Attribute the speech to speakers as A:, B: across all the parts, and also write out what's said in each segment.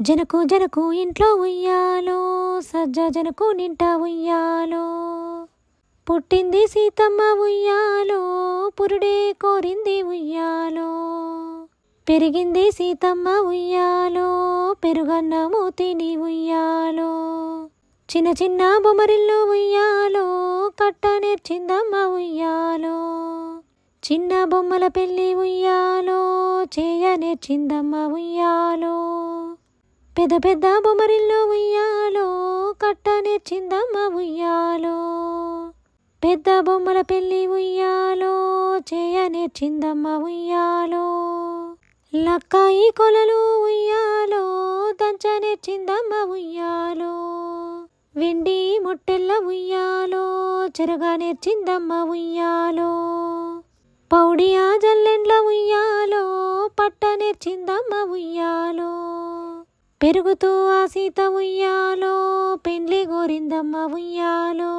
A: జనకు జనకు ఇంట్లో ఉయ్యాలో సజ్జ జనకు నింట ఉయ్యాలో. పుట్టింది సీతమ్మ ఉయ్యాలో పురుడే కోరింది ఉయ్యాలో. పెరిగింది సీతమ్మ ఉయ్యాలో పెరుగన్నము తిని ఉయ్యాలో. చిన్న చిన్న బొమరిల్లు ఉయ్యాలో కట్ట నేర్చిందమ్మ ఉయ్యాలో. చిన్న బొమ్మల పెళ్ళి ఉయ్యాలో చేయ నేర్చిందమ్మ ఉయ్యాలో. పెద్ద పెద్ద బొమ్మరిల్లో ఉయ్యాలో కట్ట నేర్చిందమ్మ ఉయ్యాలో. పెద్ద బొమ్మల పెళ్ళి ఉయ్యాలో చేయ నేర్చిందమ్మ ఉయ్యాలో. లక్కాయి కొలలు ఉయ్యాలో దంచ నేర్చిందమ్మ ఉయ్యాలో. వెండి మొట్టెల్ల ఉయ్యాలో చెరగా నేర్చిందమ్మ ఉయ్యాలో. పెరుగుతూ ఆ సీత ఉయ్యాలో పెండ్లి గోరిందమ్మ ఉయ్యాలో.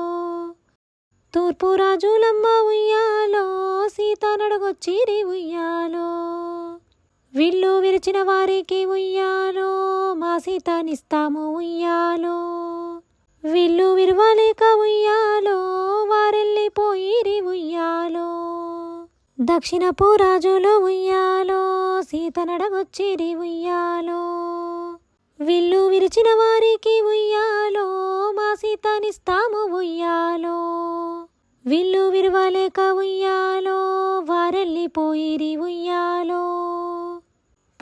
A: తూర్పు రాజులమ్మ ఉయ్యాలో సీత నడగొచ్చిరి ఉయ్యాలో. విల్లు విరిచిన వారికి ఉయ్యాలో మా సీతనిస్తాము ఉయ్యాలో. విల్లు విరవలేక ఉయ్యాలో వారెళ్ళిపోయిరి ఉయ్యాలో. దక్షిణపు రాజులు ఉయ్యాలో సీత నడగొచ్చిరి ఉయ్యాలో. విల్లు విరిచిన వారికి ఉయ్యాలో మా సీతనిస్తాము ఉయ్యాలో. విల్లు విరవలేక ఉయ్యాలో వారెళ్ళిపోయిరి ఉయ్యాలో.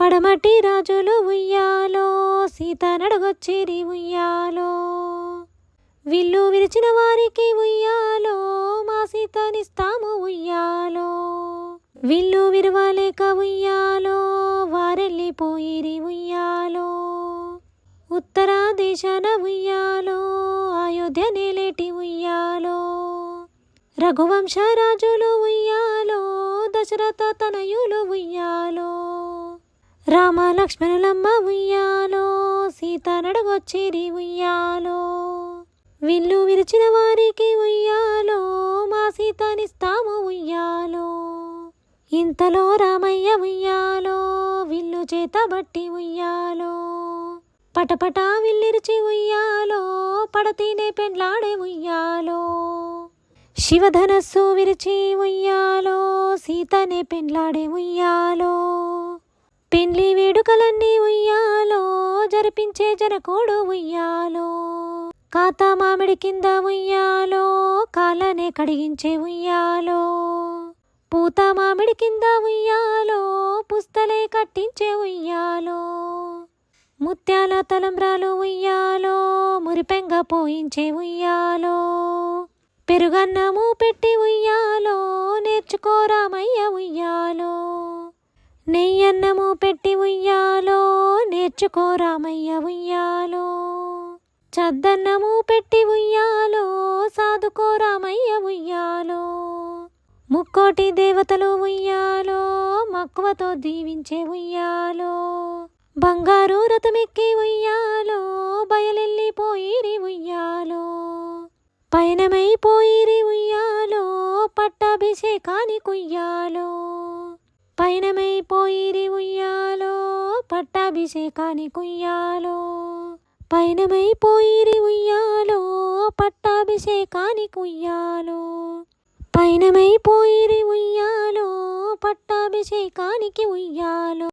A: పడమటి రాజులు ఉయ్యాలో సీత నడగొచ్చిరి ఉయ్యాలో. విల్లు విరిచిన వారికి ఉయ్యాలో మా సీతనిస్తాము ఉయ్యాలో. విల్లు విరవలేక ఉయ్యాలో వారెళ్ళిపోయిరి ఉయ్యాలో. ఉత్తర దేశాన ఉయ్యాలో అయోధ్య నేలేటి ఉయ్యాలో. రఘువంశ రాజులు ఉయ్యాలో దశరథ తనయులు ఉయ్యాలో. రామ లక్ష్మణులమ్మ ఉయ్యాలో సీత నడగొచ్చిరి ఉయ్యాలో. విల్లు విరిచిన వారికి ఉయ్యాలో మా సీతనిస్తాము ఉయ్యాలో. ఇంతలో రామయ్య ఉయ్యాలో విల్లు చేత బట్టి ఉయ్యాలో. పటపటా విల్లిరిచి ఉయ్యాలో పడతీనే పెండ్లాడే ఉయ్యాలో. శివధనస్సు విరిచి ఉయ్యాలో సీతనే పెండ్లాడే ఉయ్యాలో. పెండ్లి వేడుకలన్నీ ఉయ్యాలో జరిపించే జనకోడు ఉయ్యాలో. కాత మామిడి కింద ఉయ్యాలో కాలనే కడిగించే ఉయ్యాలో. పూత మామిడి కింద ఉయ్యాలో పుస్తలే కట్టించే ఉయ్యాలో. ముత్యాల తలంబ్రాలు ఉయ్యాలో మురిపెంగ పోయించే ఉయ్యాలో. పెరుగన్నము పెట్టి ఉయ్యాలో నేర్చుకోరామయ్య ఉయ్యాలో. నెయ్యన్నము పెట్టి ఉయ్యాలో నేర్చుకోరామయ్య ఉయ్యాలో. చద్దన్నము పెట్టి ఉయ్యాలో సాదుకోరామయ్య ఉయ్యాలో. ముక్కోటి దేవతలు ఉయ్యాలో మక్కువతో దీవించే ఉయ్యాలో. బంగారు రథమెక్కి ఉయ్యాలో బయలెళ్ళిపోయిరి ఉయ్యాలో. పయనమైపోయిరి ఉయ్యాలో పట్టాభిషేకాని కుయ్యాలో. పయనమైపోయిరి ఉయ్యాలో పట్టాభిషేకాని కుయ్యాలో. పయనమైపోయిరి ఉయ్యాలో పట్టాభిషేకాని కుయ్యాలో. పయనమైపోయిరి ఉయ్యాలో పట్టాభిషేకానికి ఉయ్యాలో.